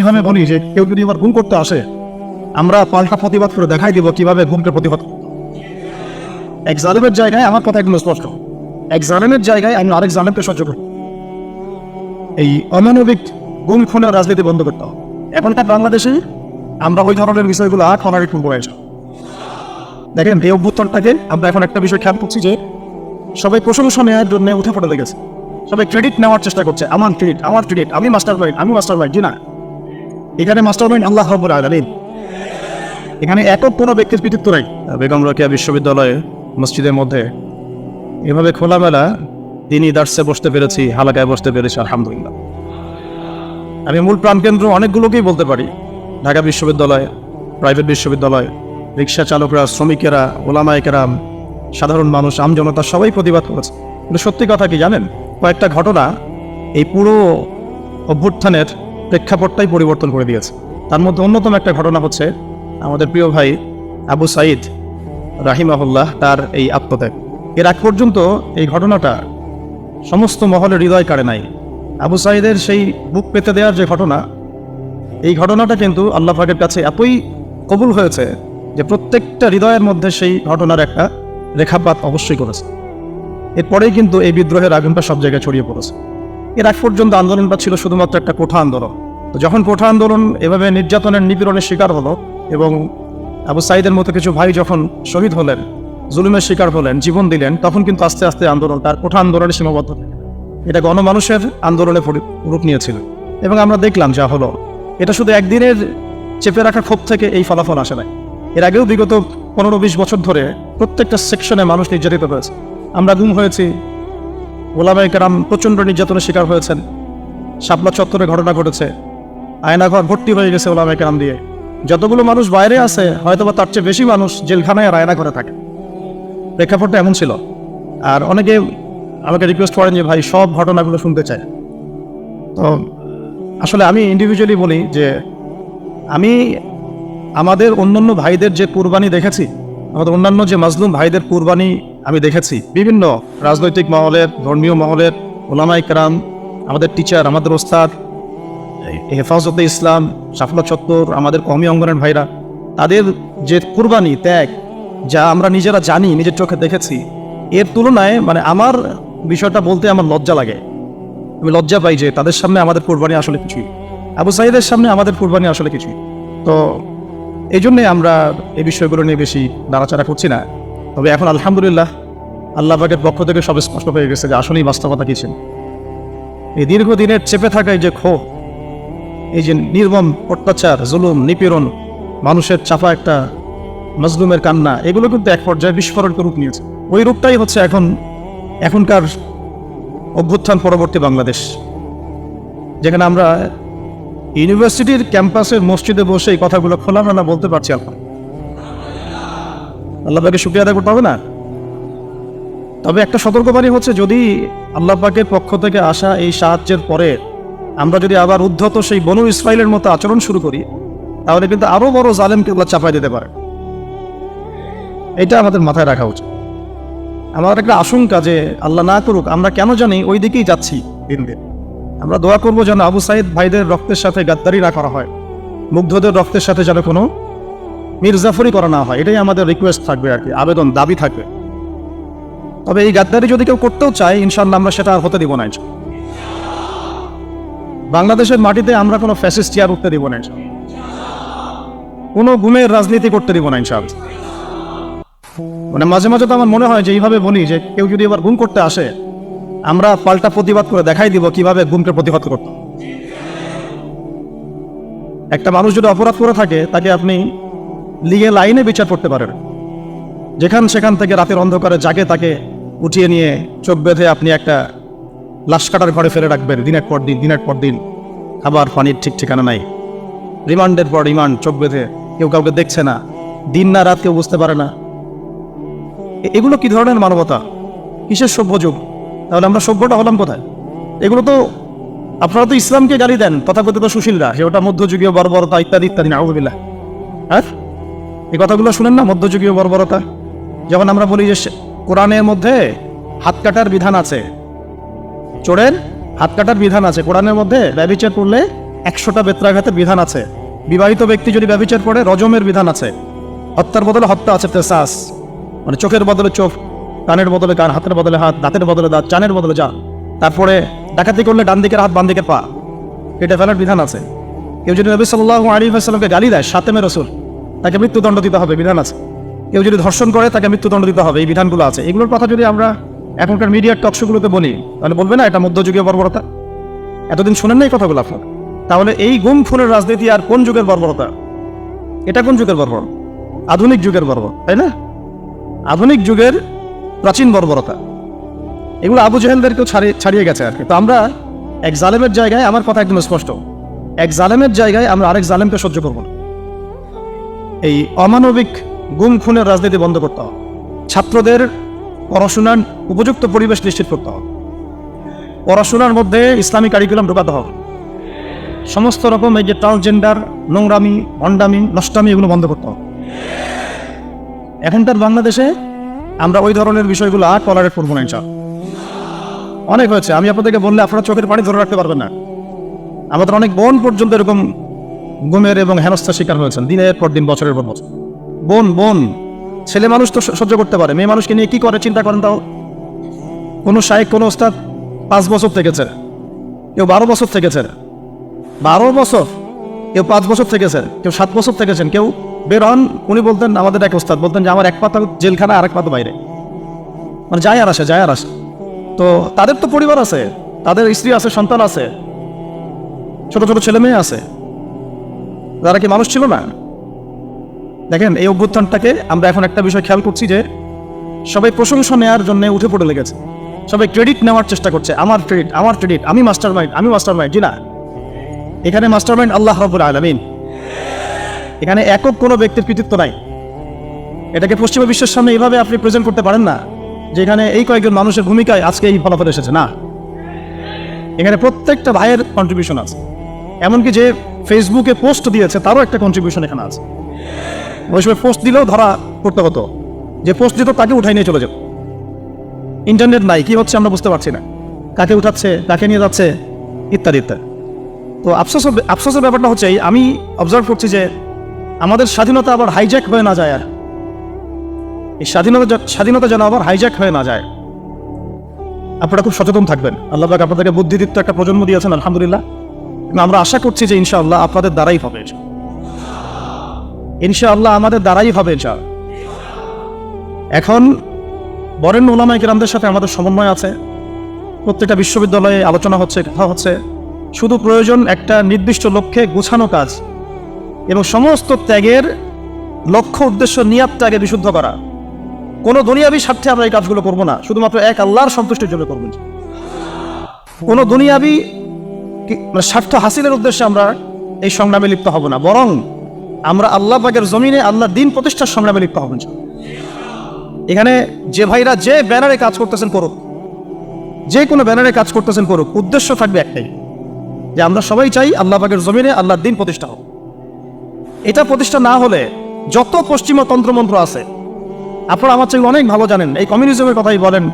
এইভাবে বলি যে, কেউ যদি আবার গুম করতে আসে, আমরা পাল্টা প্রতিবাদ করে দেখাই দিব কীভাবে গুমকে প্রতিবাদ এক জালেমের জায়গায় আমার কথা একদম স্পষ্ট। এক জালেমের জায়গায় আমি আরেক জালেমকে সহ্য করি এই অমানবিক গুম খুনের রাজনীতি বন্ধ করতে হবে। এখনকার বাংলাদেশে আমরা ওই ধরনের বিষয়গুলো আর খুন করে আসি। দেখেন, এই অভ্যুত্থানটাকে আমরা এখন একটা বিষয় খেয়াল করছি যে, সবাই প্রশংসা নেওয়ার জন্য উঠে পড়ে লেগেছে। সবাই ক্রেডিট নেওয়ার চেষ্টা করছে। আমার ক্রেডিট আমার ক্রেডিট আমি মাস্টার মাইন্ড আমি মাস্টার মাইন্ড জি না? এখানে মাস্টার মাইন্ড আল্লাহ রব্বুল আলামিন। এখানে একক কোনো ব্যক্তির কৃতিত্ব নাই। বেগম রকিয়া বিশ্ববিদ্যালয়ে মসজিদের মধ্যে। এভাবে খোলামেলা তিনি দার্সে বসতে পেরেছি, হালাকায় বসতে পেরেছি, আলহামদুলিল্লাহ। আমি মূল প্রাণকেন্দ্র অনেকগুলোকেই বলতে পারি। ঢাকা বিশ্ববিদ্যালয়, প্রাইভেট বিশ্ববিদ্যালয়, রিক্সা চালকরা, শ্রমিকেরা ওলামায়কেরাম সাধারণ মানুষ আমজনতা সবাই প্রতিবাদ করেছে। কিন্তু সত্যি কথা কি জানেন? কয়েকটা ঘটনা এই পুরো অভ্যুত্থানের প্রেক্ষাপটটাই পরিবর্তন করে দিয়েছে। তার মধ্যে অন্যতম একটা ঘটনা হচ্ছে আমাদের প্রিয় ভাই আবু সাইদ রাহিমাহুল্লাহ তার এই আত্মত্যাগ। এর আগ পর্যন্ত এই ঘটনাটা সমস্ত মহলে হৃদয় কাড়ে নাই। আবু সাইদের সেই বুক পেতে দেওয়ার যে ঘটনা, এই ঘটনাটা কিন্তু আল্লাহ পাকের কাছে এতই কবুল হয়েছে যে প্রত্যেকটা হৃদয়ের মধ্যে সেই ঘটনার একটা রেখাপাত অবশ্যই করেছে। এরপরেই কিন্তু এই বিদ্রোহের আগুনটা সব জায়গায় ছড়িয়ে পড়েছে। এর আগ পর্যন্ত আন্দোলনটা ছিল শুধুমাত্র একটা কোঠা আন্দোলন। তো যখন কোঠা আন্দোলন এভাবে নির্যাতনের নিপীড়নের শিকার হলো এবং আবু সাইদের মতো কিছু ভাই যখন শহীদ হলেন, জুলুমের শিকার হলেন, জীবন দিলেন, তখন কিন্তু আস্তে আস্তে আন্দোলন, তার কোঠা আন্দোলনে সীমাবদ্ধ এটা গণমানুষের আন্দোলনে রূপ নিয়েছিল। এবং আমরা দেখলাম যা হলো। এটা শুধু একদিনের চেপে রাখা ক্ষোভ থেকে এই ফলাফল আসে নাই। এর আগেও বিগত পনেরো বিশ বছর ধরে প্রত্যেকটা সেকশনে মানুষ নির্যাতিত হয়েছে। আমরা গুম হয়েছি ওলামাই কেরাম প্রচণ্ড নির্যাতনের শিকার হয়েছেন। শাপলা চত্বরে ঘটনা ঘটেছে। আয়নাঘর ভর্তি হয়ে গেছে ওলামাই কেরাম দিয়ে। যতগুলো মানুষ বাইরে আছে, হয়তোবা তার চেয়ে বেশি মানুষ জেলখানায় আর আয়নাঘরে থাকে। প্রেক্ষাপটটা এমন ছিল। আর অনেকে আমাকে রিকোয়েস্ট করেন যে, ভাই, সব ঘটনাগুলো শুনতে চায় তো, আসলে আমি ইন্ডিভিজুয়ালি বলি যে, আমি আমাদের অন্যান্য ভাইদের যে কুরবানি দেখেছি, আমাদের অন্যান্য যে মাজলুম ভাইদের কুরবানি আমি দেখেছি বিভিন্ন রাজনৈতিক মহলের, ধর্মীয় মহলের ওলামাই কেরাম, আমাদের টিচার আমাদের ওস্তাদ হেফাজতে ইসলাম সাফলা চত্বর, আমাদের কমি অঙ্গনের ভাইরা, তাদের যে কুরবানি, ত্যাগ, যা আমরা নিজেরা জানি, নিজের চোখে দেখেছি, এর তুলনায় মানে আমার বিষয়টা বলতে আমার লজ্জা লাগে। আমি লজ্জা পাই যে তাদের সামনে আমাদের কুরবানি আসলে কিছুই আবু সাইদের সামনে আমাদের কুরবানি আসলে কিছুই তো, এই জন্যে আমরা এই বিষয়গুলো নিয়ে বেশি নাড়াচাড়া করছি না। তবে এখন আলহামদুলিল্লাহ আল্লাহ পাকের পক্ষ থেকে সব স্পষ্ট হয়ে গেছে যে আসলেই বাস্তবতা কি ছিল। এই দীর্ঘদিনের চেপে থাকা এই যে ক্ষোভ, এই যে নির্মম অত্যাচার, জুলুম, নিপীড়ন, মানুষের চাপা একটা মজলুমের কান্না, এগুলো কিন্তু এক পর্যায়ে বিস্ফোরণ রূপ নিয়েছে। ওই রূপটাই হচ্ছে এখন, এখনকার অভ্যুত্থান পরবর্তী বাংলাদেশ, যেখানে আমরা ইউনিভার্সিটির ক্যাম্পাসের মসজিদে বসে এই কথাগুলো খোলামেলা বলতে পারছি আল্লাহ। আল্লাহ শুক্রিয়া আদায় করতে হবে না? তবে একটা সতর্কবাণী হচ্ছে, যদি আল্লাহ পাকের পক্ষ থেকে আসা এই সাহায্যের পরে আমরা যদি আবার উদ্ধত সেই বনু ইসরায়েলের মতো আচরণ শুরু করি, তাহলে কিন্তু আরও বড় জালেমকে আল্লাহ চাপাই দিতে পারে। এটা আমাদের মাথায় রাখা উচিত। আমার একটা আশঙ্কা যে আল্লাহ না করুক, আমরা কেন জানি ওই দিকেই যাচ্ছি দিন দিন। আমরা দোয়া করব যেন আবু সাইদ ভাইদের রক্তের সাথে গাদ্দারি না করা হয়, মুগ্ধদের রক্তের সাথে যেন কোনো মির্জাফরি করা না হয়, এটাই আমাদের রিকোয়েস্ট থাকবে আর কি, আবেদন, দাবি থাকবে। তবে এই গাদ্দারি যদি কেউ করতেও চায় ইনশাল্লাহ আমরা সেটা আর হতে দিব না বাংলাদেশের মাটিতে আমরা কোনো ফ্যাসিস্ট চেয়ার উঠতে দিব না। কোনো গুমের রাজনীতি করতে দিব না ইনশাল্লাহ মানে মাঝে মাঝে তো আমার মনে হয় যে এইভাবে বলি যে কেউ যদি এবার গুম করতে আসে, আমরা পাল্টা প্রতিবাদ করে দেখাই দিব কীভাবে গুমকে প্রতিবাদ করতে একটা মানুষ যদি অপরাধ করে থাকে, তাকে আপনি লিগে লাইনে বিচার করতে পারেন। যেখান সেখান থেকে রাতের অন্ধকারে জাগে তাকে উঠিয়ে নিয়ে চোখ বেঁধে আপনি একটা লাশ কাটার ঘরে ফেলে রাখবেন। দিনের পর দিন, দিনের পর দিন। খাবার, পানির ঠিক ঠিকানা নাই। রিমান্ডের পর রিমান্ড, চোখ বেঁধে কেউ কাউকে দেখছে না। দিন না রাত কেউ বুঝতে পারে না। এগুলো কি ধরনের মানবতা? কিসের সভ্য যুগ? তাহলে আমরা সভ্যটা হলাম কোথায়? এগুলো তো আপনারা তো ইসলামকে গালি দেন, তথাকথিত সুশীলরা। সে ওটা মধ্যযুগীয় বর্বরতা ইত্যাদি ইত্যাদি না হ্যাঁ? এই কথাগুলো শুনেন না মধ্যযুগীয় বর্বরতা? যেমন আমরা বলি যে কোরআনের মধ্যে হাত কাটার বিধান আছে। চোরের হাত কাটার বিধান আছে। কোরআনের মধ্যে ব্যবিচার করলে একশোটা বেত্রাঘাতের বিধান আছে। বিবাহিত ব্যক্তি যদি ব্যবচার করে, রজমের বিধান আছে। হত্যার বদলে হত্যা আছে, তেসাস। মানে চোখের বদলে চোখ, কানের বদলে কান, হাতের বদলে হাত, দাঁতের বদলে দাঁত, চানের বদলে যা। তারপরে ডাকাতি করলে ডান দিকের হাত, বাম দিকের পা। এটা ফেলার বিধান আছে। কেউ যদি নবী সাল্লাহ আলী আসসালামকে গালি দেয়, সাতেমে রসুল তাকে মৃত্যুদণ্ড দিতে হবে, বিধান আছে। কেউ যদি ধর্ষণ করে, তাকে মৃত্যুদণ্ড দিতে হবে, এই বিধানগুলো আছে। এগুলোর কথা যদি আমরা এখনকার মিডিয়ার টকশোগুলোতে বলি, তাহলে বলবে না, এটা মধ্যযুগীয় বর্বরতা? এতদিন শোনেন না এই কথাগুলো আপনার? তাহলে এই গুম খুনের রাজনীতি আর কোন যুগের বর্বরতা? এটা কোন যুগের বর্বর? আধুনিক যুগের বর্বর, তাই না? আধুনিক যুগের প্রাচীন বর্বরতা। এগুলো আবু জেহেলদেরকেও ছাড়িয়ে ছাড়িয়ে গেছে আর কি। তো আমরা এক জালেমের জায়গায়, আমার কথা একদম স্পষ্ট। এক জালেমের জায়গায় আমরা আরেক জালেমকে সহ্য করব না। এই অমানবিক গুম খুনের রাজনীতি বন্ধ করতে হবে। ছাত্রদের পড়াশোনার উপযুক্ত পরিবেশ নিশ্চিত করতে হবে। পড়াশোনার মধ্যে ইসলামী কারিকুলাম ঢোকাতে হবে। সমস্ত রকম এই যে ট্রান্সজেন্ডার নোংরামি, ভণ্ডামি, নষ্টামি এগুলো বন্ধ করতে হবে। এখনকার বাংলাদেশে আমরা ওই ধরনের বিষয়গুলো আর টলারেট করব না ইনশাল অনেক হয়েছে। আমি আপনাদেরকে বললে আপনারা চোখের পানি ধরে রাখতে পারবেন না। আমাদের অনেক বোন পর্যন্ত এরকম গুমের এবং হেনস্থার শিকার হয়েছেন। দিনের পর দিন, বছরের পর বছর। বোন বোন, ছেলে মানুষ তো সহ্য করতে পারে। মেয়ে মানুষকে নিয়ে কি করে? চিন্তা করেন তাও। কোনো শায়েক, কোনো ওস্তাদ পাঁচ বছর থেকেছে। কেউ বারো বছর থেকেছে। বারো বছর। কেউ পাঁচ বছর থেকেছেন কেউ সাত বছর থেকেছেন। কেউ বের হন। উনি বলতেন, আমাদের এক ওস্তাদ। বলতেন যে, আমার এক পাতা জেলখানা, আর এক পাতা বাইরে। মানে যায় আর আসে, যায় আর আসে। তো তাদের তো পরিবার আছে। তাদের স্ত্রী আছে, সন্তান আছে। ছোট ছোট ছেলে মেয়ে আছে। যারা কি মানুষ ছিল না? দেখেন, এই অভ্যুত্থানটাকে আমরা এখন একটা বিষয় খেয়াল করছি যে সবাই প্রশংসা নেওয়ার জন্য উঠে পড়ে লেগেছে। সবাই ক্রেডিট নেওয়ার চেষ্টা করছে, আমার ক্রেডিট আমার ক্রেডিট আমি মাস্টার মাইন্ড আমি মাস্টার মাইন্ড জি না। এখানে মাস্টার মাইন্ড আল্লাহ রবুল আলমিন। এখানে একক কোনো ব্যক্তির কৃতিত্ব নাই। এটাকে পশ্চিমা বিশ্বের সামনে এইভাবে আপনি প্রেজেন্ট করতে পারেন না যে এখানে এই কয়েকজন মানুষের ভূমিকায় আজকে এই ফলাফল এসেছে। না। এখানে প্রত্যেকটা ভাইয়ের কন্ট্রিবিউশন আছে। এমনকি যে ফেসবুকে পোস্ট দিয়েছে, তারও একটা কন্ট্রিবিউশন এখানে আছে। ওই সময় পোস্ট দিলেও ধরা করতে হতো। যে পোস্ট দিত, তাকে উঠাই নিয়ে চলে যেত। ইন্টারনেট নাই, কি হচ্ছে আমরা বুঝতে পারছি না। কাকে উঠাচ্ছে, কাকে নিয়ে যাচ্ছে, ইত্যাদি ইত্যাদি। তো আফসোস আফসোসের ব্যাপারটা হচ্ছে আমি অবজার্ভ করছি যে আমাদের স্বাধীনতা আবার হাইজ্যাক হয়ে না যায় আর। এই স্বাধীনতা স্বাধীনতা যেন আবার হাইজ্যাক হয়ে না যায়। আপনারা খুব সচেতন থাকবেন। আল্লাহ আপনাদেরকে বুদ্ধিদীপ্ত একটা প্রজন্ম দিয়েছেন, আলহামদুলিল্লাহ। আমরা আশা করছি যে ইনশাআল্লাহ আপনাদের দ্বারাই হবে ইনশাআল্লাহ আমাদের দ্বারাই হবে ইনশাআল্লাহ এখন বরেণ্য ওলামাই কিরামদের সাথে আমাদের সমন্বয় আছে। প্রত্যেকটা বিশ্ববিদ্যালয়ে আলোচনা হচ্ছে, কথা হচ্ছে। শুধু প্রয়োজন একটা নির্দিষ্ট লক্ষ্যে গোছানো কাজ এবং সমস্ত ত্যাগের লক্ষ্য, উদ্দেশ্য নিয়াত ত্যাগে বিশুদ্ধ করা। কোনো দুনিয়াবি স্বার্থে আমরা এই কাজগুলো করব না। শুধুমাত্র এক আল্লাহর সন্তুষ্টির জন্য করবেন কোনো দুনিয়াবি মানে স্বার্থ হাসিলের উদ্দেশ্যে আমরা এই সংগ্রামে লিপ্ত হব না। বরং আমরা আল্লাহ পাকের জমিনে আল্লাহ দিন প্রতিষ্ঠার সংগ্রামে লিপ্ত হবেন এখানে যে ভাইরা যে ব্যানারে কাজ করতেছেন করুক, যে কোনো ব্যানারে কাজ করতেছেন করুক, উদ্দেশ্য থাকবে একটাই, যে আমরা সবাই চাই আল্লাহ পাকের জমিনে আল্লাহ দিন প্রতিষ্ঠা হোক। এটা প্রতিষ্ঠা না হলে যত পশ্চিমা তন্ত্রমন্ত্র আছে, আপনারা আমার চেয়ে অনেক ভালো জানেন, এই কমিউনিজমের কথাই বলেন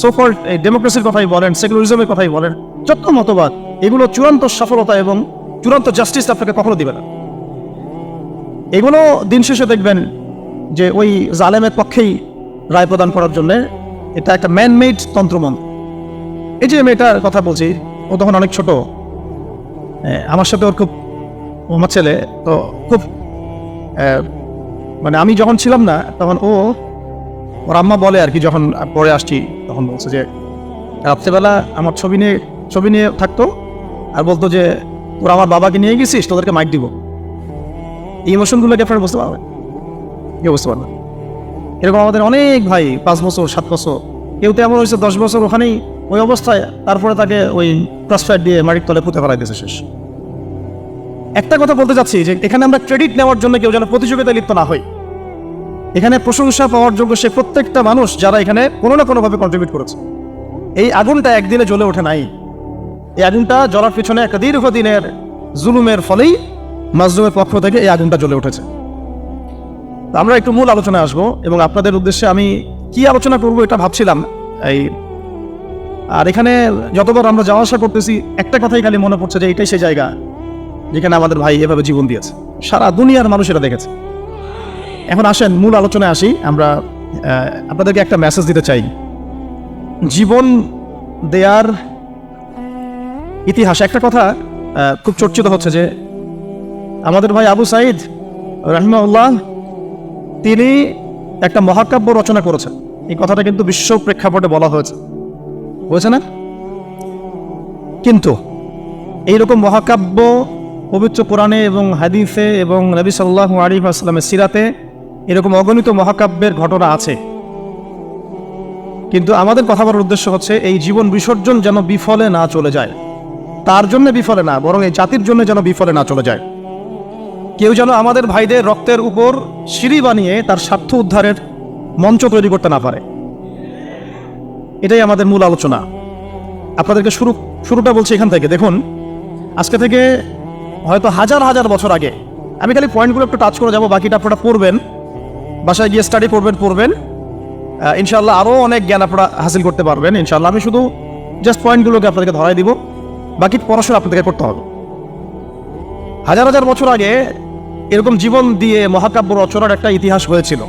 সোফল এই ডেমোক্রেসির কথাই বলেন সেকুলারিজমের কথাই বলেন, যত মতবাদ এগুলো চূড়ান্ত সফলতা এবং চূড়ান্ত জাস্টিস আপনাকে কখনো দিবে না। এগুলো দিন শেষে দেখবেন যে ওই জালেমের পক্ষেই রায় প্রদান করার জন্য এটা একটা ম্যানমেড তন্ত্রমন্ত্র এই যে মেয়েটার কথা বলছি, ও তখন অনেক ছোট। আমার সাথে ওর খুব আমার ছেলে, তো খুব মানে আমি যখন ছিলাম না, তখন ও, ওর আম্মা বলে আর কি, যখন পরে আসছি, তখন বলছে যে, রাত্রেবেলা আমার ছবি নিয়ে ছবি নিয়ে থাকতো আর বলতো যে, তোরা আমার বাবাকে নিয়ে গেছিস, তোদেরকে মাইক দিব। এই ইমোশনগুলোকে আপনারা বুঝতে পারবেন? কেউ বুঝতে পারবেন এরকম আমাদের অনেক ভাই, পাঁচ বছর, সাত বছর, কেউ তো এমন হয়েছে দশ বছর ওখানেই ওই অবস্থায়, তারপরে তাকে ওই ক্রসফায়ার দিয়ে মাটির তলে পুঁতে ফেলাই দিয়েছে শেষ। একটা কথা বলতে চাচ্ছি যে, এখানে আমরা ক্রেডিট নেওয়ার জন্য কেউ যেন প্রতিযোগিতায় লিপ্ত না হই। এখানে প্রশংসা পাওয়ার যোগ্য সে প্রত্যেকটা মানুষ যারা এখানে কোনো না কোনোভাবে কন্ট্রিবিউট করেছে। এই আগুনটা একদিনে জ্বলে ওঠে নাই। এই আগুনটা জ্বলার পিছনে একটা দীর্ঘদিনের জুলুমের ফলেই মাজলুমের পক্ষ থেকে এই আগুনটা জ্বলে উঠেছে। আমরা একটু মূল আলোচনায় আসব এবং আপনাদের উদ্দেশ্যে আমি কি আলোচনা করব এটা ভাবছিলাম। এই, আর এখানে যতবার আমরা যাওয়া আসা করতেছি, একটা কথাই খালি মনে পড়ছে যে এটাই সেই জায়গা যেখানে আমাদের ভাই এভাবে জীবন দিয়েছে। সারা দুনিয়ার মানুষ এটা দেখেছে। এখন আসেন, মূল আলোচনায় আসি। আমরা আপনাদেরকে একটা মেসেজ দিতে চাই। জীবন দেয়ার ইতিহাস, একটা কথা খুব চর্চিত হচ্ছে যে আমাদের ভাই আবু সাইদ রহমাউল্লাহ তিনি একটা মহাকাব্য রচনা করেছেন। এই কথাটা কিন্তু বিশ্ব প্রেক্ষাপটে বলা হয়েছে। হয়েছে না? কিন্তু এইরকম মহাকাব্য পবিত্র কোরআনে এবং হাদিসে এবং নবী সাল্লাহ আলী আসলামের সিরাতে এরকম অগণিত মহাকাব্যের ঘটনা আছে। কিন্তু আমাদের কথা বলার উদ্দেশ্য হচ্ছে, এই জীবন বিসর্জন যেন বিফলে না চলে যায়। তার জন্য বিফলে না, বরং এই জাতির জন্য যেন বিফলে না চলে যায়। কেউ যেন আমাদের ভাইদের রক্তের উপর সিঁড়ি বানিয়ে তার স্বার্থ উদ্ধারের মঞ্চ তৈরি করতে না পারে। এটাই আমাদের মূল আলোচনা। আপনাদেরকে শুরু, শুরুটা বলছি এখান থেকে। দেখুন, আজকে থেকে হয়তো হাজার হাজার বছর আগে, আমি খালি পয়েন্টগুলো একটু টাচ করে যাব, বাকিটা আপনারা পড়বেন। বাসায় গিয়ে স্টাডি করবেন পড়বেন। ইনশাল্লাহ আরও অনেক জ্ঞান আপনারা হাসিল করতে পারবেন ইনশাল্লাহ আমি শুধু জাস্ট পয়েন্টগুলোকে আপনাদেরকে ধরাই দিব। বাকি পড়াশোনা আপনাদেরকে করতে হবে। হাজার হাজার বছর আগে এরকম জীবন দিয়ে মহাকাব্য রচনার একটা ইতিহাস হয়েছিল।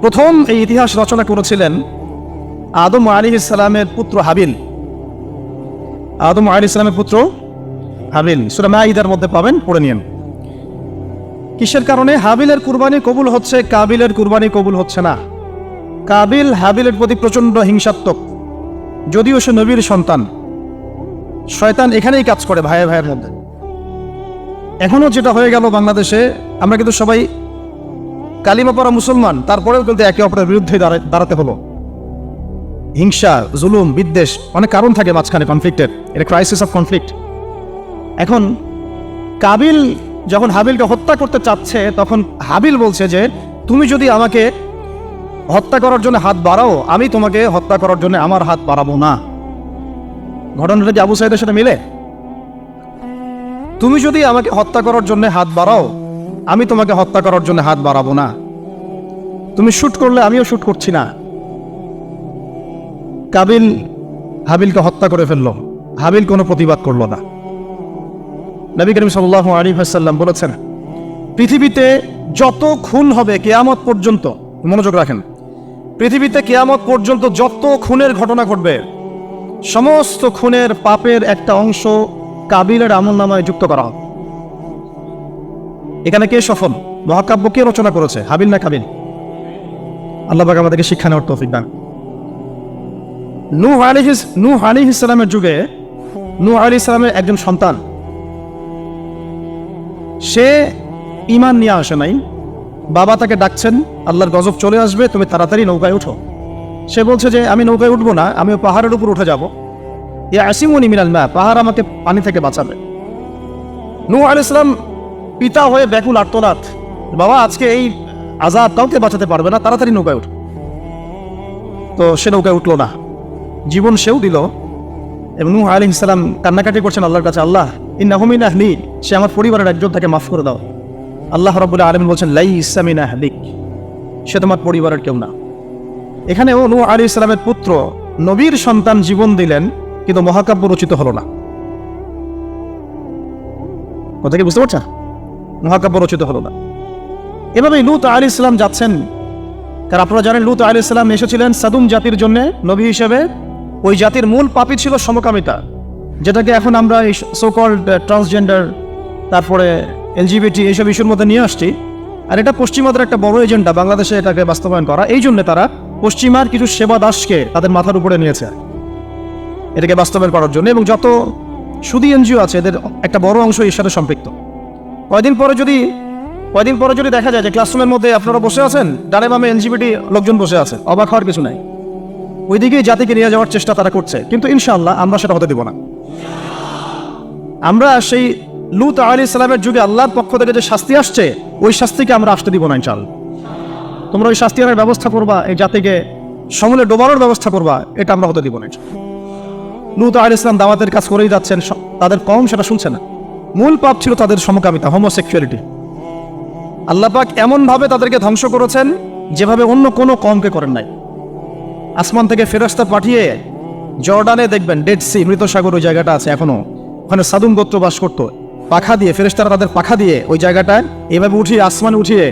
প্রথম এই ইতিহাস রচনা করেছিলেন আদম আলী ইসলামের পুত্র হাবিল। আদম আলী ইসলামের পুত্র হাবিল। সুরা মাইদার মধ্যে পাবেন, পড়ে নিন। কিসের কারণে? হাবিলের কুরবানি কবুল হচ্ছে, কাবিলের কুরবানি কবুল হচ্ছে না। কাবিল হাবিলের প্রতি প্রচণ্ড হিংসাত্মক। যদিও সে নবীর সন্তান। শয়তান এখানেই কাজ করে ভাইয়ের ভাইয়ের মধ্যে। এখনও যেটা হয়ে গেল বাংলাদেশে, আমরা কিন্তু সবাই কালিমা পড়া মুসলমান, তারপরেও কিন্তু একে অপরের বিরুদ্ধে দাঁড়া- দাঁড়াতে হলো। হিংসা, জুলুম, বিদ্বেষ, অনেক কারণ থাকে মাঝখানে কনফ্লিক্টের এটা ক্রাইসিস অফ কনফ্লিক্ট এখন কাবিল যখন হাবিলকে হত্যা করতে চাচ্ছে, তখন হাবিল বলছে যে, তুমি যদি আমাকে হত্যা করার জন্য হাত বাড়াও, আমি তোমাকে হত্যা করার জন্য আমার হাত বাড়াবো না। ঘটনাটা কি আবু সাইদের সাথে মিলে? তুমি যদি আমাকে হত্যা করার জন্য হাত বাড়াও, আমি তোমাকে হত্যা করার জন্য হাত বাড়াবো না। তুমি শুট করলে আমিও শুট করছি না। কাবিল হাবিলকে হত্যা করে ফেলল। হাবিল কোনো প্রতিবাদ করল না। নবী করিম সাল্লাহ আলী হাসাল্লাম বলেছেন, পৃথিবীতে যত খুন হবে কেয়ামত পর্যন্ত, মনোযোগ রাখেন, পৃথিবীতে কেয়ামত পর্যন্ত যত খুনের ঘটনা ঘটবে সমস্ত খুনের পাপের একটা অংশ কাবিলের আমল নামায় যুক্ত করা হবে এখানে কে সফল? মহাকাব্য কে রচনা করেছে? হাবিল না কাবিল? আল্লাহ পাক আমাদেরকে শিক্ষা নেওয়ার তৌফিক দান। নূহ আলী নূহ আলী ইসলামের যুগে, নূহ আলী ইসলামের একজন সন্তান, সে ইমান নিয়ে আসে নাই। বাবা তাকে ডাকছেন, আল্লাহর গজব চলে আসবে, তুমি তাড়াতাড়ি নৌকায় উঠো। সে বলছে যে, আমি নৌকায় উঠবো না আমি পাহাড়ের উপর উঠে যাব। ইয়া আসিমুনি মিনাল মা, পাহাড় আমাকে পানি থেকে বাঁচাবে। নূহ আলী ইসলাম পিতা হয়ে ব্যাকুল আর্তনাথ বাবা, আজকে এই আজাদ কাউকে বাঁচাতে পারবে না, তাড়াতাড়ি নৌকায় উঠ। তো সে নৌকায় উঠল না। জীবন সেও দিল এবং নূহ আলী ইসলাম কান্নাকাটি করছেন আল্লাহর কাছে, আল্লাহ ইন্নাহমিন আহলি সে আমার পরিবারের একজন, তাকে মাফ করে দাও। আল্লাহ রব্বুল্লাহ আলমিন বলছেন লাই ইসামিন আহলিক, সে তোমার পরিবারের কেউ না। এখানেও নূহ আলী ইসলামের পুত্র নবীর সন্তান জীবন দিলেন, কিন্তু মহাকাব্য রচিত হলো না। কথা কি বুঝতে পারছেন মহাকাব্য রচিত হলো না। এভাবেই লুত আলী ইসলাম যাচ্ছেন। কারণ আপনারা জানেন, লুত আলী ইসলাম এসেছিলেন সাদুম জাতির জন্য নবী হিসেবে। ওই জাতির মূল পাপই ছিল সমকামিতা, যেটাকে এখন আমরা এই সোকল্ড ট্রান্সজেন্ডার তারপরে এলজিবিটি এইসব ইস্যুর মধ্যে নিয়ে আসছি। আর এটা পশ্চিমাদের একটা বড় এজেন্ডা, বাংলাদেশে এটাকে বাস্তবায়ন করা। এই জন্য তারা পশ্চিমার কিছু সেবা দাসকে তাদের মাথার উপরে নিয়েছে। এটাকে বাস্তবায়ন করার জন্য এবং যত সুদী এনজিও আছে, এদের একটা বড় অংশ এর সাথে সম্পৃক্ত। কয়দিন পরে যদি, কয়দিন পরে যদি দেখা যায় যে ক্লাসরুমের মধ্যে আপনারা বসে আছেন, ডানে বামে এনজিবিটি লোকজন বসে আছে, অবাক হওয়ার কিছু নাই। ওইদিকেই জাতিকে নিয়ে যাওয়ার চেষ্টা তারা করছে, কিন্তু ইনশাআল্লাহ আমরা সেটা হতে দিব না। আমরা সেই লুত আলী ইসলামের যুগে আল্লাহর পক্ষ থেকে যে শাস্তি আসছে, ওই শাস্তিকে আমরা আসতে দিব না ইনশাল তোমরা ওই শাস্তি আনার ব্যবস্থা করবা, এই জাতিকে সমূলে ডোবানোর ব্যবস্থা করবা, এটা আমরা হতে দিব না। লুত আলী ইসলাম দাওয়াতের কাজ করেই যাচ্ছেন তাদের কম সেটা শুনছে না। মূল পাপ ছিল তাদের সমকামিতা হোমোসেক্সুয়ালিটি আল্লাহ পাক এমনভাবে তাদেরকে ধ্বংস করেছেন, যেভাবে অন্য কোনো কমকে করেন নাই। আসমান থেকে ফেরস্তা পাঠিয়ে জর্ডানে দেখবেন ডেড সি মৃত সাগর ওই জায়গাটা আছে এখনও। ওখানে সাদুম গোত্র বাস করতো। পাখা দিয়ে, ফেরেশতারা তাদের পাখা দিয়ে ওই জায়গাটায় এভাবে উঠিয়ে, আসমানে উঠিয়ে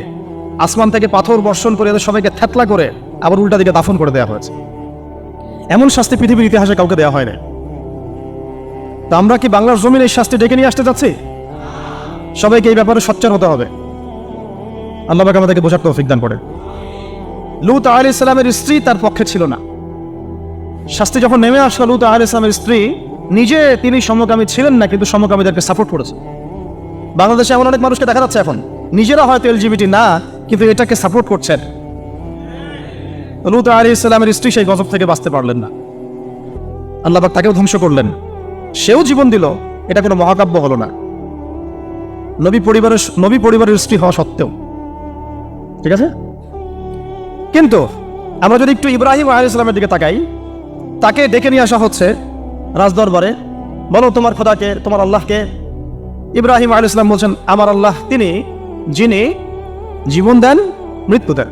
আসমান থেকে পাথর বর্ষণ করে এদের সবাইকে থ্যাতলা করে আবার উল্টা দিকে দাফন করে দেওয়া হয়েছে। এমন শাস্তি পৃথিবীর ইতিহাসে কাউকে দেওয়া হয় না তা আমরা কি বাংলার জমিন এই শাস্তি ডেকে নিয়ে আসতে যাচ্ছি? সবাইকে এই ব্যাপারে সচ্চার হতে হবে। আল্লাহ আমাদেরকে বোঝার তৌফিক দান করে লুত আলী ইসলামের স্ত্রী তার পক্ষে ছিল না। শাস্তি যখন নেমে আসলো, লুত আলী ইসলামের স্ত্রী নিজে তিনি সমকামী ছিলেন না, কিন্তু সমকামীদেরকে সাপোর্ট করেছে। বাংলাদেশে এমন অনেক মানুষকে দেখা যাচ্ছে এখন। নিজেরা হয়তো এলজিবিটি না কিন্তু এটাকে সাপোর্ট করছেন। লুত আলী ইসলামের স্ত্রী সেই গজব থেকে বাঁচতে পারলেন না। আল্লাহ পাক তাকেও ধ্বংস করলেন। সেও জীবন দিল, এটা কোনো মহাকাব্য হলো না। নবী পরিবারের নবী পরিবারের স্ত্রী হওয়া সত্ত্বেও। ঠিক আছে? কিন্তু আমরা যদি একটু ইব্রাহিম আলী ইসলামের দিকে তাকাই, তাকে ডেকে নিয়ে আসা হচ্ছে রাজদরবারে, বলো তোমার খোদাকে, তোমার আল্লাহকে। ইব্রাহিম আলী ইসলাম বলছেন, আমার আল্লাহ তিনি, যিনি জীবন দেন, মৃত্যু দেন।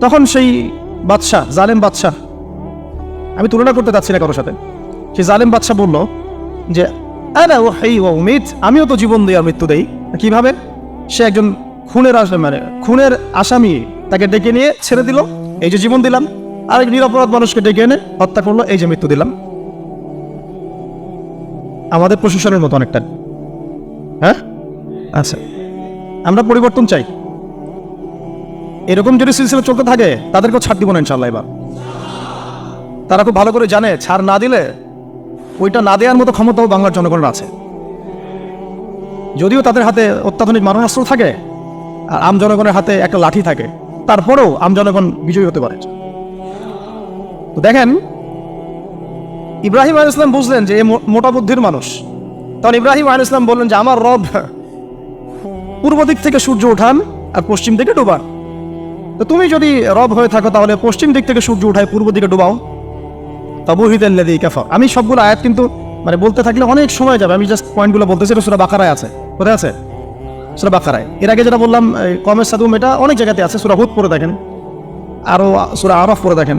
তখন সেই বাদশাহ, জালেম বাদশাহ, আমি তুলনা করতে চাচ্ছি না কারোর সাথে। সেই জালেম বাদশাহ বলল যে আরে ও হেই ও উমিত, আমিও তো জীবন দিই আর মৃত্যু দেই। কীভাবে? সে একজন খুনের মানে খুনের আসামি, তাকে ডেকে নিয়ে ছেড়ে দিল। এই যে জীবন দিলাম। আর এক নিরপরাধ মানুষকে ডেকে এনে হত্যা করল, এই যে মৃত্যু দিলাম। আমাদের প্রশাসনের মতো অনেকটা। হ্যাঁ? আচ্ছা। আমরা পরিবর্তন চাই। এরকম যদি সিলসিলা চলতে থাকে, তাদেরকেও ছাড় দিব না ইনশাল্লাহ এবার। তারা খুব ভালো করে জানে, ছাড় না দিলে ওইটা না দেওয়ার মতো ক্ষমতাও বাংলার জনগণের আছে। যদিও তাদের হাতে অত্যাধুনিক মারণাস্ত্র থাকে, আর আম জনগণের হাতে একটা লাঠি থাকে, তারপরেও আম জনগণ বিজয়ী হতে পারে। তো দেখেন, ইব্রাহিম আল ইসলাম বুঝলেন যে এ মোটা বুদ্ধির মানুষ। তখন ইব্রাহিম আল ইসলাম বললেন যে, আমার রব পূর্ব দিক থেকে সূর্য উঠান আর পশ্চিম দিকে ডুবান তো তুমি যদি রব হয়ে থাকো, তাহলে পশ্চিম দিক থেকে সূর্য উঠায় পূর্ব দিকে ডুবাও। তাবুহিদাল্লাদি কাফা আমি সবগুলো আয়াত কিন্তু মানে বলতে থাকলে অনেক সময় যাবে। আমি জাস্ট পয়েন্টগুলো বলতেছি, এটা সুরা বাকারায় আছে। কোথায় আছে? সুরা বাকারায়। এর আগে যেটা বললাম কমের সাদুম, এটা অনেক জায়গাতে আছে। সুরা হুদ পড়ে দেখেন, আরও সুরা আরফ পরে দেখেন।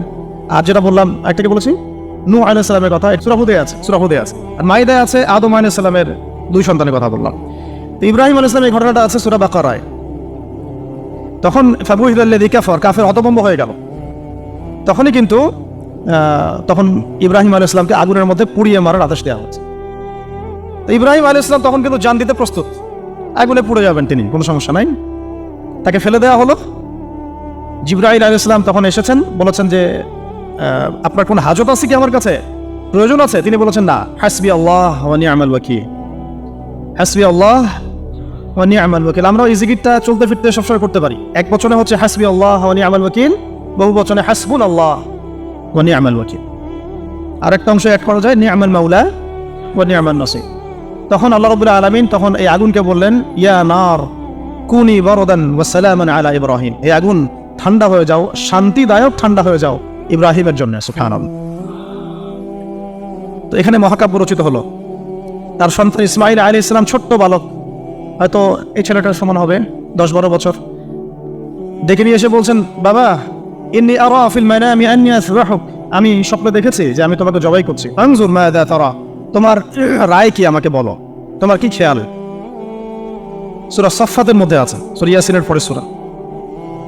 আর যেটা বললাম একটাকে বলেছি? নু আলাইহিস সালামের কথা সুরা হুদে আছে, সুরা হুদে আছে। আর মাইদায় আছে আদম আলাইহিস সালামের দুই সন্তানের কথা বললাম। তো ইব্রাহিম আলাইহিস সালামের এই ঘটনাটা আছে সুরা বাকারায়। তখন ফাবুহিদাল্লাদি কাফর, কাফের হতভম্ব হয়ে গেল। তখনই কিন্তু তখন ইব্রাহিম আলী ইসলামকে আগুনের মধ্যে পুড়িয়ে মারার আদেশ দেওয়া হয়েছে। তো ইব্রাহিম আলী ইসলাম তখন কিন্তু জান দিতে প্রস্তুত। আগুনে পুড়ে যাবেন তিনি, কোনো সমস্যা নাই। তাকে ফেলে দেওয়া হলো। জিব্রাহিম আলী ইসলাম তখন এসেছেন, বলেছেন যে আপনার কোন হাজত আছে কি আমার কাছে? প্রয়োজন আছে? তিনি বলেছেন, না। হাসবি আল্লাহ হাসবি আল্লাহ ওয়ানি আমাল ওয়াকিল। আমরা এই জিকিরটা চলতে ফিরতে সবসময় করতে পারি। এক বচনে হচ্ছে হাসবি আল্লাহ ওয়ানি আমাল ওয়াকিল, বহু বচনে হাসবুন আল্লাহ ওয়া নি'মাল ওয়াকিল। আরেকটা অংশ অ্যাড করা যায়, নি'মাল মাওলা ওয়া নি'মাল নাসির। তখন আল্লাহ রাব্বুল আলামিন তখন এই আগুনকে বললেন, ইয়া নার, কুনি বারদান ওয়া সালামান আলা ইব্রাহিম। এই আগুন, ঠান্ডা হয়ে যাও, শান্তিদায়ক ঠান্ডা হয়ে যাও ইব্রাহিমের জন্য, সুবহানাল্লাহ। তো এখানে মহাকাব্য রচিত হলো। তার সন্তান ইসমাইল আলী ইসলাম ছোট্ট বালক। হয়তো এই ছেলেটার সমান হবে, দশ বারো বছর। ডেকে নিয়ে এসে বলছেন, বাবা, ইন্নি আরা ফিল মানামি আন্নি আসবাহুক আমি স্বপ্নে দেখেছি যে আমি তোমাকে জবাই করছি। আনজুর মায়াদা তারা, তোমার রায় কি আমাকে বলো? তোমার কি খেয়াল? সূরা সাফফাতের মধ্যে আছে, সূরা ইয়াসিনের পরে সূরা।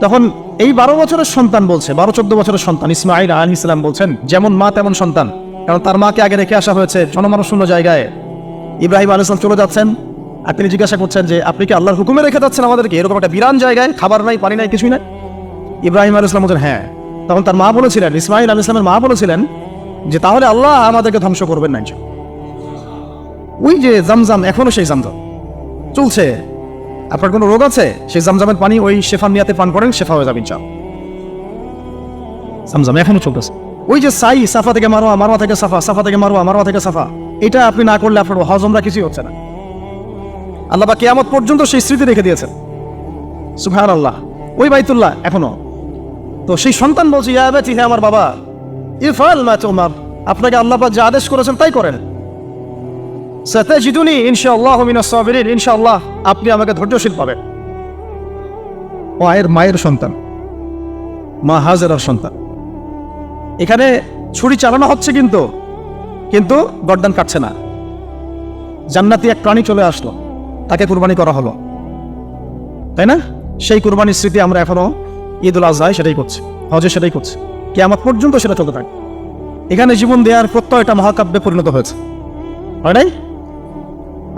তখন এই বারো বছরের সন্তান বলছে, বারো চোদ্দ বছরের সন্তান ইসমাইল আলী ইসলাম বলছেন, যেমন মা তেমন সন্তান। কারণ তার মাকে আগে রেখে আসা হয়েছে জনমানশূন্য জায়গায়। ইব্রাহিম আলী ইসলাম চলে যাচ্ছেন আর তিনি জিজ্ঞাসা করছেন যে আপনি কি আল্লাহর হুকুমে রেখে যাচ্ছেন আমাদেরকে? এরকম একটা বিরান জায়গায়, খাবার নাই, পানি নাই, কিছুই নাই? ইব্রাহিম আলী ইসলাম বলছেন হ্যাঁ। তখন তার মা বলেছিলেন ইসমাইল আলী ইসলামের মা বলেছিলেন যে, তাহলে আল্লাহ আমাদেরকে ধ্বংস করবেন না ওই যে জামজাম, এখনও সেই জামজাম। চলছে। আপনার কোনো রোগ আছে? সেই জামজামের পানি ওই শেফান নিয়াতে পান করেন, শেফা হয়ে যাবে ইনশাআল্লাহ। জামজাম এখনও চলতেছে। ওই যে সাই, সাফা থেকে মারোয়া মারোয়া থেকে সাফা সাফা থেকে মারোয়া মারোয়া থেকে সাফা। এটা আপনি না করলে আপনার হজমরা কিছুই হচ্ছে না। আল্লাহ বা কেয়ামত পর্যন্ত সেই স্মৃতি রেখে দিয়েছেন। সুবহান আল্লাহ ওই বাইতুল্লাহ এখনও। তো সেই সন্তান বলছে, ইয়া আবাতি, হে আমার বাবা, ইফআল মা তুমার। আপনাকে আল্লাহ যা আদেশ করেছেন তাই করেন। সাতাজিদুনি ইনশাআল্লাহ মিনাস সাবিরিন, ইনশাআল্লাহ আপনি আমাকে ধৈর্যশীল পাবেন। মায়ের মায়ের সন্তান, মা হাজেরার সন্তান। এখানে ছুরি চালানো হচ্ছে কিন্তু কিন্তু গর্দান কাটছে না। জান্নাতি এক প্রাণী চলে আসলো। তাকে কুরবানি করা হলো। তাই না? সেই কুরবানির স্মৃতি আমরা এখনও ঈদ উল আজহায় সেটাই করছি, হজে সেটাই করছি। কি আমার পর্যন্ত সেটা চলতে থাকে এখানে জীবন দেওয়ার প্রত্যয়টা মহাকাব্যে পরিণত হয়েছে। হয় নাই?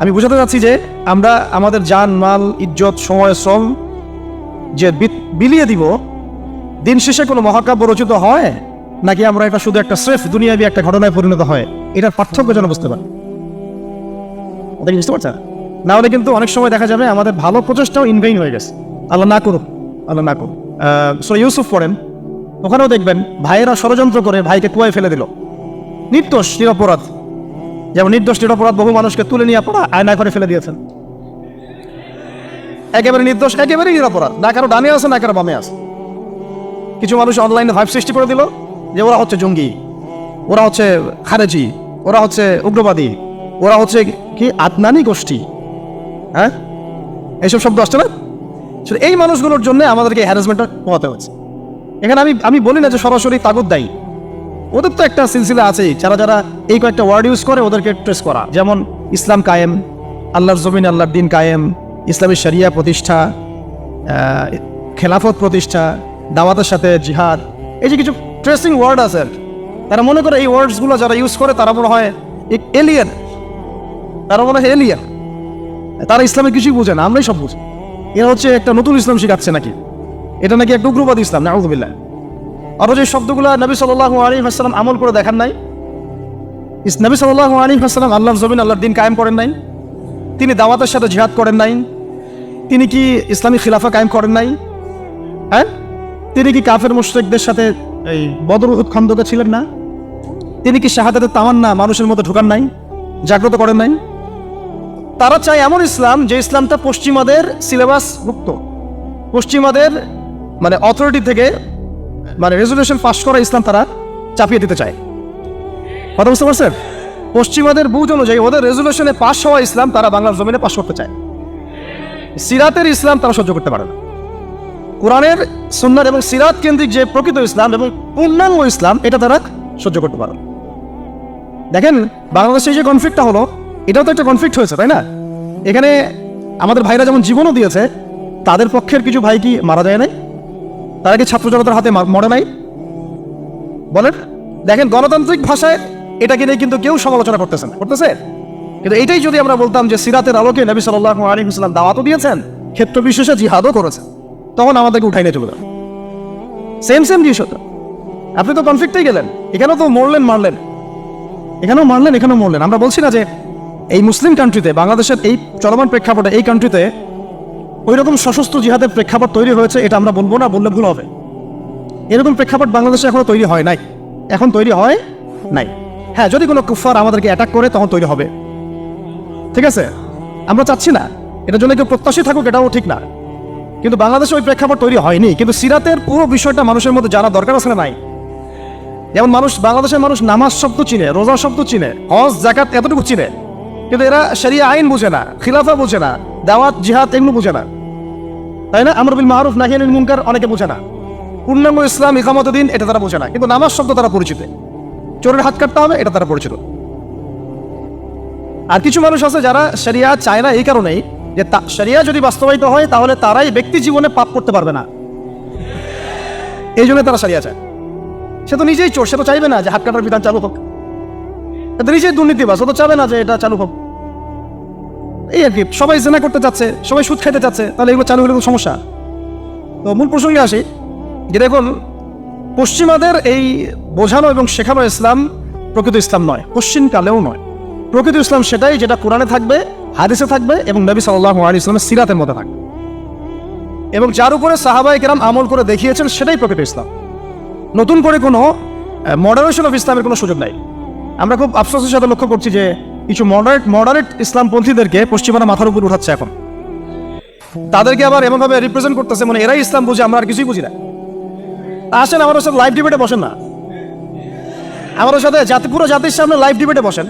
আমি বুঝাতে চাচ্ছি যে আমরা আমাদের জান, মাল, ইজ্জত, সময়, শ্রম যে বিলিয়ে দিব, দিন শেষে কোনো মহাকাব্য রচিত হয়? নাকি আমরা এটা শুধু একটা স্রেফ দুনিয়াবি একটা ঘটনায় পরিণত হয়? এটার পার্থক্য যেন বুঝতে পারি। বুঝতে পারছেন? না হলে কিন্তু অনেক সময় দেখা যাবে আমাদের ভালো প্রচেষ্টাও ইনভেইন হয়ে গেছে। আল্লাহ না করুক, আল্লাহ না করুক। সো ইউসুফ পড়েন, ওখানেও দেখবেন ভাইয়েরা ষড়যন্ত্র করে ভাইকে কুয়ায় ফেলে দিল। নির্দোষ, নিরপরাধ। যেমন নির্দোষ, নিরপরাধ বহু মানুষকে তুলে নিয়ে পড়া, আয়না করে ফেলে দিয়েছেন। একেবারে নির্দোষ, একেবারেই নিরপরাধ। না কারও ডানে আছে, না কারও বামে আছে। কিছু মানুষ অনলাইনে ভাইব সৃষ্টি করে দিল যে ওরা হচ্ছে জঙ্গি, ওরা হচ্ছে খারেজি, ওরা হচ্ছে উগ্রবাদী, ওরা হচ্ছে কি আদনানি গোষ্ঠী। হ্যাঁ? এইসব শব্দ আসছে না? এই মানুষগুলোর জন্য আমাদেরকে হ্যারাসমেন্টটা পোহাতে হচ্ছে। এখানে আমি আমি বলি না যে সরাসরি তাগুদ দায়ী। ওদের তো একটা সিলসিলা আছেই। যারা যারা এই কয়েকটা ওয়ার্ড ইউজ করে, ওদেরকে ট্রেস করা। যেমন ইসলাম কায়েম, আল্লাহর জমিন, আল্লাহর দিন কায়েম, ইসলামী শরিয়া প্রতিষ্ঠা খেলাফত প্রতিষ্ঠা, দাওয়াতের সাথে জিহাদ। এই যে কিছু ট্রেসিং ওয়ার্ড আছে তারা মনে করে এই ওয়ার্ডসগুলো যারা ইউজ করে, তারা মনে হয় এলিয়ান তারা মনে হয় এলিয়ান তারা ইসলামের কিছুই বোঝে না, আমরাই সব বুঝি। এরা হচ্ছে একটা নতুন ইসলাম শিখাচ্ছে নাকি? এটা নাকি একটা উগ্রবাদী ইসলাম না আউদুবিল্লাহ আরও যে শব্দগুলো নবী সাল্লাহ আলী হাসলাম আমল করে দেখান নাই। নবী সাল্লাহ আলী হাসলাম আল্লাহর জমিন, আল্লাহর দিন কায়েম করেন নাই। তিনি দাওয়াতের সাথে জিহাদ করেন নাই। তিনি কি ইসলামী খিলাফা কায়েম করেন নাই? হ্যাঁ? তিনি কি কাফের মুশরিকদের সাথে এই বদর খন্দকে ছিলেন না? তিনি কি শাহাদাতের তামান্না মানুষের মতো ঢুকান নাই? জাগ্রত করেন নাই? তারা চায় এমন ইসলাম যে ইসলামটা পশ্চিমাদের সিলেবাস মুক্ত। পশ্চিমাদের মানে অথরিটি থেকে মানে রেজলিউশন পাস করা ইসলাম তারা চাপিয়ে দিতে চায়। কথা বুঝতে পারছেন? পশ্চিমাদের বুঝ অনুযায়ী ওদের রেজলিউশনে পাস হওয়া ইসলাম তারা বাংলার জমিনে পাস করতে চায়। সিরাতের ইসলাম তারা সহ্য করতে পারে না। কোরআনের, সুন্নার এবং সিরাত কেন্দ্রিক যে প্রকৃত ইসলাম এবং পূর্ণাঙ্গ ইসলাম, এটা তারা সহ্য করতে পারে দেখেন, বাংলাদেশে যে কনফ্লিক্টটা হলো এটাও তো একটা কনফ্লিক্ট হয়েছে, তাই না? এখানে আমাদের ভাইরা যেমন জীবনও দিয়েছে, তাদের পক্ষের কিছু ভাই কি মারা যায় নাই? তারা কি ছাত্র জনতার হাতে মরে নাই? বলেন। দেখেন, গণতান্ত্রিক ভাষায় এটাকে নিয়ে কিন্তু কেউ সমালোচনা করতেছে না। করতেছে? কিন্তু এটাই যদি আমরা বলতাম যে সিরাতের আলোকে নবী সাল্লাহ আলী ইসলাম দাওয়াতও দিয়েছেন, ক্ষেত্র বিশেষে জিহাদও করেছেন, তখন আমাদেরকে উঠাই নিয়ে চলে সেম সেম জিনিস হতো। আপনি তো কনফ্লিক্টেই গেলেন। এখানেও তো মরলেন, মারলেন। এখানেও মারলেন, এখানেও মরলেন। আমরা বলছি না যে এই মুসলিম কান্ট্রিতে বাংলাদেশের এই চলমান প্রেক্ষাপটে, এই কান্ট্রিতে ওই রকম সশস্ত্র জিহাদের প্রেক্ষাপট তৈরি হয়েছে, এটা আমরা বলব না, বললে ভুল হবে। এরকম প্রেক্ষাপট বাংলাদেশে এখনও তৈরি হয় নাই। এখন তৈরি হয় নাই। হ্যাঁ যদি কোনো কুফার আমাদেরকে অ্যাটাক করে, তখন তৈরি হবে। ঠিক আছে? আমরা চাচ্ছি না। এটার জন্য কেউ প্রত্যাশী থাকুক, এটাও ঠিক না। কিন্তু বাংলাদেশে ওই প্রেক্ষাপট তৈরি হয়নি। কিন্তু সিরাতের পুরো বিষয়টা মানুষের মধ্যে জানা দরকার আছে নাই? যেমন মানুষ, বাংলাদেশের মানুষ নামাজ শব্দ চিনে রোজা শব্দ চিনে, হজ জাকাত এতটুকু চিনে। কিন্তু এরা শরিয়া আইন বুঝে না, খিলাফা বুঝে না, দাওয়াত, জিহাদ এগুলো বুঝে না। তাই না? আমর বিল মারুফ নাহিয়ানিল মুনকার অনেকে বুঝে না। পূর্ণাঙ্গ ইসলাম, ইকামত দিন, এটা তারা বোঝে না। কিন্তু নামাজ শব্দ তারা পরিচিত। চোরের হাত কাটতে হবে, এটা তারা পরিচিত। আর কিছু মানুষ আছে যারা শরিয়া চায় না এই কারণেই যে শরিয়া যদি বাস্তবায়িত হয়, তাহলে তারাই ব্যক্তি জীবনে পাপ করতে পারবে না। এই জন্য তারা শরিয়া চায়। সে তো নিজেই চোর, সে তো চাইবে না যে হাত কাটার বিধান চালু হোক। সে তো নিজেই দুর্নীতিবাস ও তো চাবে না যে এটা চালু হোক। এই আর কি, সবাই জেনা করতে চাচ্ছে, সবাই সুদ খাইতে চাচ্ছে, তাহলে এগুলো চালু হলে তো সমস্যা। তো মূল প্রসঙ্গে আসি, যে দেখুন, পশ্চিমাদের এই বোঝানো এবং শেখানো ইসলাম প্রকৃত ইসলাম নয় পশ্চিমকালেও নয়। প্রকৃত ইসলাম সেটাই যেটা কোরআনে থাকবে, হাদিসে থাকবে এবং নবী সাল্লাহ আলী ইসলামের সিরাতের মধ্যে থাকবে। এবং যার উপরে সাহাবাই কেরাম আমল করে দেখিয়েছেন, সেটাই প্রকৃত ইসলাম। নতুন করে কোনো মডারেশন অফ ইসলামের কোনো সুযোগ নাই। আমরা খুব আফসোসের সাথে লক্ষ্য করছি যে কিছু মডারেট মডারেট ইসলামপন্থীদেরকে পশ্চিমারা মাথার উপর উঠাচ্ছে এখন। তাদেরকে আবার এমনভাবে রিপ্রেজেন্ট করতেছে মানে এরাই ইসলাম বুঝে, আমরা আর কিছুই বুঝি না। আসেন, আমাদের সাথে লাইভ ডিবেটে বসেন না। আমাদের সাথে জাতি, পুরো জাতির সামনে লাইভ ডিবেটে বসেন।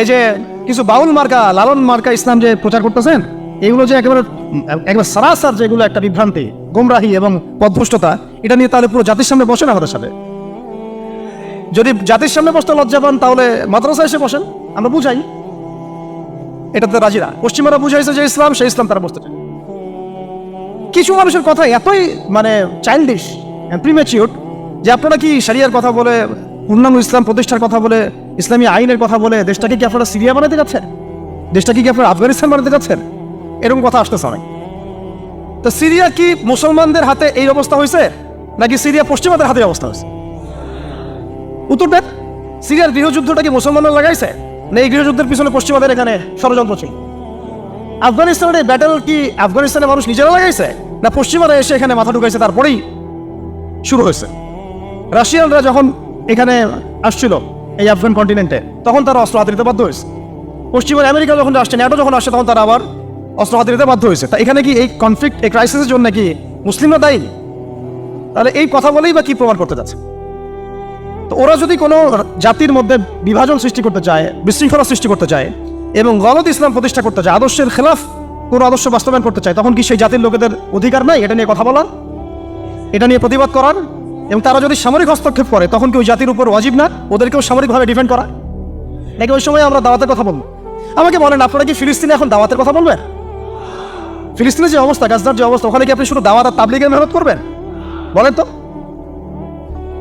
এই যে কিছু বাউল মার্কা, লালন মার্কা ইসলাম যে প্রচার করতেছেন, এগুলো যে একেবারে, একবার সারাসার যেগুলো একটা বিভ্রান্তি, গোমরাহি এবং পদভ্রষ্টতা, এটা নিয়ে তাহলে পুরো জাতির সামনে বসেন আমাদের সাথে। যদি জাতির সামনে বসতে লজ্জা পান, তাহলে মাদ্রাসা এসে বসেন। আমরা বুঝাই। এটাতে রাজি না পশ্চিমারা বুঝাইছে যে ইসলাম, সেই ইসলাম তারা বুঝতে চায়। কিছু মানুষের কথা এতই মানে চাইল্ডিশ প্রিমেচিউর যে আপনারা কি সারিয়ার কথা বলে, পূর্ণাঙ্গ ইসলাম প্রতিষ্ঠার কথা বলে, ইসলামী আইনের কথা বলে, দেশটাকে কি আপনারা সিরিয়া বানাতে যাচ্ছেন? দেশটাকে কি আপনারা আফগানিস্তান বানাতে যাচ্ছেন? এরকম কথা আসতেছে অনেক। তো সিরিয়া কি মুসলমানদের হাতে এই অবস্থা হয়েছে? নাকি সিরিয়া পশ্চিমাদের হাতে অবস্থা হয়েছে? উত্তর দেন। সিরিয়ার গৃহযুদ্ধটা কি মুসলমানরা লাগাইছে? না এই গৃহযুদ্ধের পিছনে পশ্চিমাদের এখানে ষড়যন্ত্র ছিল? আফগানিস্তানের এই ব্যাটেল কি আফগানিস্তানের মানুষ নিজেরা লাগাইছে? না পশ্চিমারা এসে এখানে মাথা ঢুকাইছে তারপরেই শুরু হয়েছে? রাশিয়ানরা যখন এখানে আসছিল এই আফগান কন্টিনেন্টে তখন তারা অস্ত্র হাতে নিতে বাধ্য হয়েছে। পশ্চিমের আমেরিকা যখন আসছে, ন্যাটো যখন আসছে, তখন তারা আবার অস্ত্র হাতে নিতে বাধ্য হয়েছে। তা এখানে কি এই কনফ্লিক্ট এই ক্রাইসিসের জন্য কি মুসলিমরা দায়ী? তাহলে এই কথা বলেই বা কি প্রমাণ করতে যাচ্ছে? তো ওরা যদি কোনো জাতির মধ্যে বিভাজন সৃষ্টি করতে চায়, বিশৃঙ্খলা সৃষ্টি করতে চায় এবং গলত ইসলাম প্রতিষ্ঠা করতে চায়, আদর্শের খেলাফ কোনো আদর্শ বাস্তবায়ন করতে চায়, তখন কি সেই জাতির লোকেদের অধিকার নাই? এটা নিয়ে কথা বলার, এটা নিয়ে প্রতিবাদ করার এবং তারা যদি সামরিক হস্তক্ষেপ করে, তখন কি ওই জাতির উপর ওয়াজিব না? ওদেরকেও সামরিকভাবে ডিফেন্ড করা? নাকি ওই সময় আমরা দাওয়াতের কথা বলব? আমাকে বলেন, আপনারা কি ফিলিস্তিনে এখন দাওয়াতের কথা বলবেন? ফিলিস্তিনের যে অবস্থা গাজদার যে অবস্থা, ওখানে কি আপনি শুধু দাওয়াত আর তাবলিগের মেহনত করবেন? বলেন তো।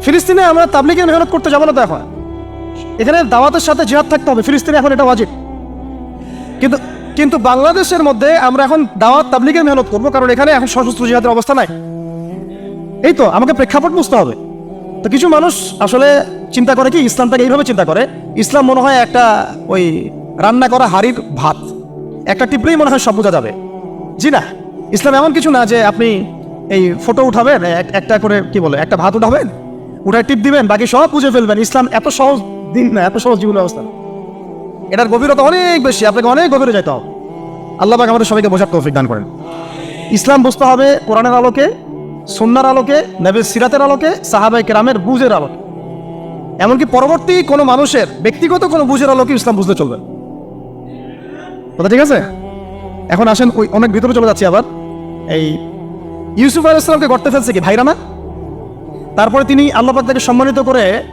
ফিলিস্তিনে আমরা তাবলিগের মেহনত করতে যাব না তো এখন। এখানে দাওয়াতের সাথে জিহাদ থাকতে হবে, ফিলিস্তিনে এখন এটা ওয়াজিব। কিন্তু কিন্তু বাংলাদেশের মধ্যে আমরা এখন দাওয়াত তাবলিগের মেহনত করব, কারণ এখানে এখন সশস্ত্র জিহাদের অবস্থা নাই। এই তো, আমাকে প্রেক্ষাপট বুঝতে হবে। তো কিছু মানুষ আসলে চিন্তা করে কি, ইসলামটাকে এইভাবে চিন্তা করে? ইসলাম মনে হয় একটা ওই রান্না করা হাড়ির ভাত। একটা টিপলেই মনে হয় সব বোঝা যাবে। জি না, ইসলাম এমন কিছু না যে আপনি এই ফটো উঠাবেন এক- একটা করে কি বলে, একটা ভাত উঠাবেন? উঠায় টিপ দিবেন, বাকি সব বুঝে ফেলবেন। ইসলাম এত সহজ দিন না, এত সহজ জীবন ব্যবস্থা এটার গভীরতা অনেক বেশি, আপনাকে অনেক গভীরে যেতে হবে। আল্লাহ পাক আমাদের সবাইকে বোঝার তৌফিক দান করেন। ইসলাম বুঝতে হবে কোরআনের আলোকে সন্ন্যার আলোকে, নবীর সিরাতের আলোকে সাহাবাই কেরামের বুঝের আলোকে। এমনকি পরবর্তী কোনো মানুষের ব্যক্তিগত কোনো বুঝের আলোকে ইসলাম বুঝতে চলবে। কথা ঠিক আছে? এখন আসেন, ওই অনেক ভিতরে চলে যাচ্ছি আবার। এই ইউসুফ আলাহ ইসলামকে গড়তে ফেলছে কি, ভাইরা না? তারপরে তিনি আল্লাপাক তাকে সম্মানিত করে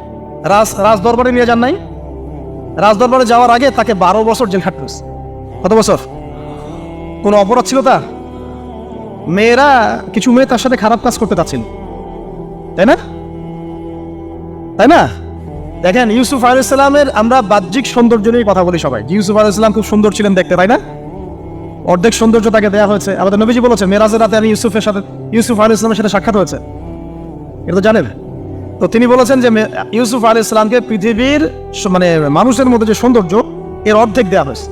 রাজ রাজ দরবারে নিয়ে যান নাই। রাজ দরবারে যাওয়ার আগে তাকে বারো বছর জেল হয়েছে। কত বছর? কোনো অপরাধ ছিল তা মেয়েরা, কিছু মেয়ে তার সাথে খারাপ কাজ করতে চাচ্ছিল। তাই না? তাই না? দেখেন, ইউসুফ আলাইসালামের আমরা বাহ্যিক সৌন্দর্য নিয়ে কথা বলি সবাই। ইউসুফ আলাইসালাম খুব সুন্দর ছিলেন দেখতে, তাই না? অর্ধেক সৌন্দর্য তাকে দেওয়া হয়েছে। আমাদের নবীজি বলেছে মেরাজের রাতে আমি ইউসুফের সাথে ইউসুফ আলাইসালামের সাথে সাক্ষাৎ হয়েছে। এটা তো জানেন। তো তিনি বলেছেন যে ইউসুফ আলী ইসলামকে পৃথিবীর মানে মানুষের মধ্যে যে সৌন্দর্য, এর অর্ধেক দেওয়া হয়েছে।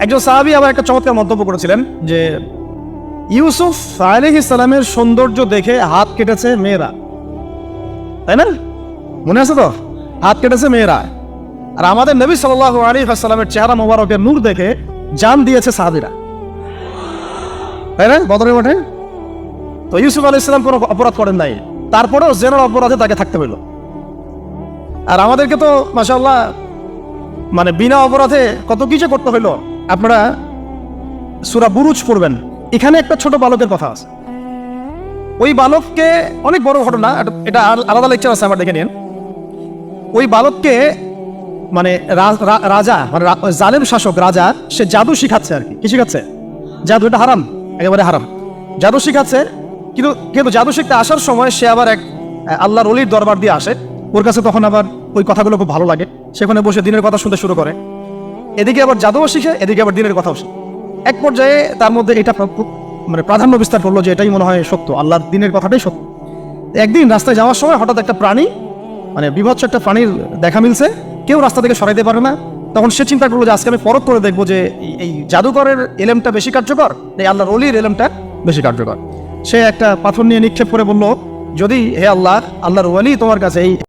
একজন সাহাবি আবার একটা চমৎকার মন্তব্য করেছিলেন যে, ইউসুফ আলহ ইসলামের সৌন্দর্য দেখে হাত কেটেছে মেয়েরা। তাই না? মনে আছে তো? হাত কেটেছে মেয়েরা। আর আমাদের নবী সাল আলী আসসালামের চেহারা মোবারকের নূর দেখে জান দিয়েছে সাহাবিরা। তাই না? বদরের মাঠে? তো ইউসুফ আলী ইসলাম কোনো অপরাধ করেন নাই। তারপরেও জেনার অপরাধে তাকে থাকতে হইল। আর আমাদেরকে তো মাসাল্লাহ মানে বিনা অপরাধে কত কিছু করতে হইল। আপনারা সুরা বুরুজ পড়বেন। এখানে একটা ছোট বালকের কথা আছে। ওই বালককে অনেক বড় ঘটনা, এটা- আলাদা লেকচার আছে, আমার দেখে নিন। ওই বালককে মানে রাজা মানে জালেম শাসক, রাজা, সে জাদু শিখাচ্ছে আর কি। কি শিখাচ্ছে? জাদু, এটা হারাম, একেবারে হারাম। জাদু শিখাচ্ছে কিন্তু কিন্তু জাদু শিখতে আসার সময় সে আবার এক আল্লাহর অলির দরবার দিয়ে আসে। ওর কাছে তখন আবার ওই কথাগুলো খুব ভালো লাগে। সেখানে বসে দিনের কথা শুনতে শুরু করে। এদিকে আবার জাদুও শিখে এদিকে আবার দিনের কথাও শিখে এক পর্যায়ে তার মধ্যে এটা মানে প্রাধান্য বিস্তার করল যে এটাই মনে হয় সত্য, আল্লাহর দিনের কথাটাই সত্য। একদিন রাস্তায় যাওয়ার সময় হঠাৎ একটা প্রাণী মানে বিভৎস একটা প্রাণীর দেখা মিলছে। কেউ রাস্তা থেকে সরাইতে পারে না। তখন সে চিন্তা করল যে আজকে আমি পরত করে দেখব যে এই জাদুকরের এলেমটা বেশি কার্যকর, এই আল্লাহর অলির এলেমটা বেশি কার্যকর। সে একটা পাথর নিয়ে নিক্ষেপ করে বলল, যদি হে আল্লাহ, আল্লাহর ওয়ালি তোমার কাছে এই